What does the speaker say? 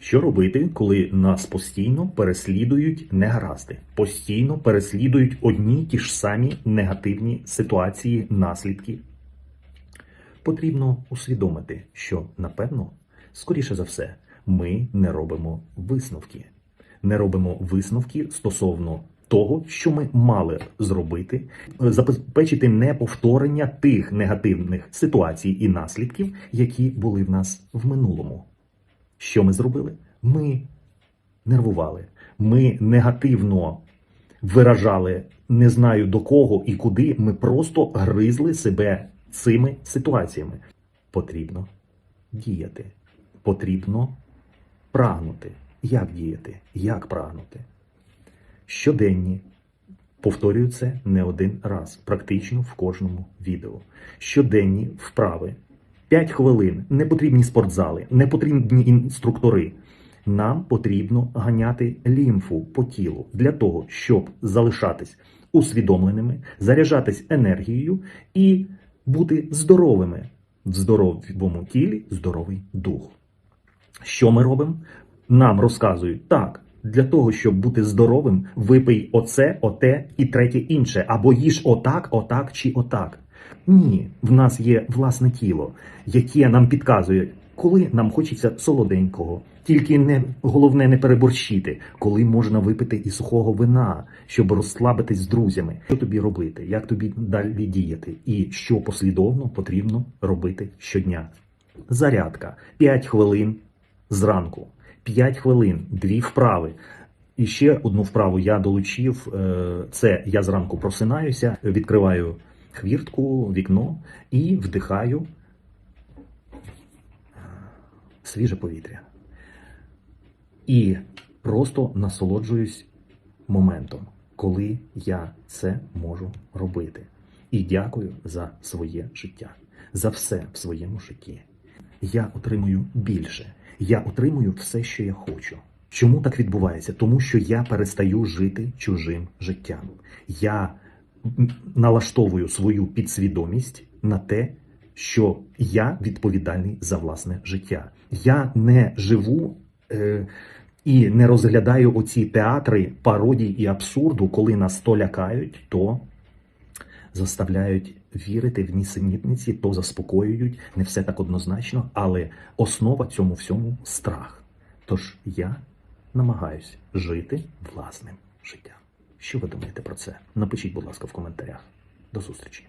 Що робити, коли нас постійно переслідують негаразди, постійно переслідують одні й ті ж самі негативні ситуації, наслідки? Потрібно усвідомити, що напевно, скоріше за все, ми не робимо висновки, не робимо висновки стосовно того, що ми мали зробити, забезпечити неповторення тих негативних ситуацій і наслідків, які були в нас в минулому. Що ми зробили? Ми нервували, ми негативно виражали не знаю до кого і куди. Ми просто гризли себе цими ситуаціями. Потрібно діяти, потрібно прагнути. Як діяти? Як прагнути? Щоденні. Повторюю це не один раз, практично в кожному відео. Щоденні вправи. 5 хвилин, не потрібні спортзали, не потрібні інструктори. Нам потрібно ганяти лімфу по тілу для того, щоб залишатись усвідомленими, заряджатись енергією і бути здоровими. В здоровому тілі здоровий дух. Що ми робимо? Нам розказують так. Для того, щоб бути здоровим, випий оце, оте і третє інше, або їж отак, отак чи отак. Ні, в нас є власне тіло, яке нам підказує, коли нам хочеться солоденького. Тільки не головне не переборщити, коли можна випити і сухого вина, щоб розслабитись з друзями. Що тобі робити, як тобі далі діяти, і що послідовно потрібно робити щодня. Зарядка 5 хвилин зранку. 5 хвилин, дві вправи. І ще одну вправу я долучив. е, Це я зранку просинаюся, відкриваю хвіртку, вікно і вдихаю свіже повітря. І просто насолоджуюсь моментом, коли я це можу робити. І дякую за своє життя, за все в своєму житті. Я отримую більше. Я отримую все, що я хочу. Чому так відбувається? Тому що я перестаю жити чужим життям. Я налаштовую свою підсвідомість на те, що я відповідальний за власне життя. Я не живу е, і не розглядаю оці театри пародій і абсурду, коли нас то лякають, то заставляють вірити в нісенітниці, то заспокоюють, не все так однозначно, але основа цьому всьому страх. Тож я намагаюсь жити власним життям. Що ви думаєте про це? Напишіть, будь ласка, в коментарях. До зустрічі!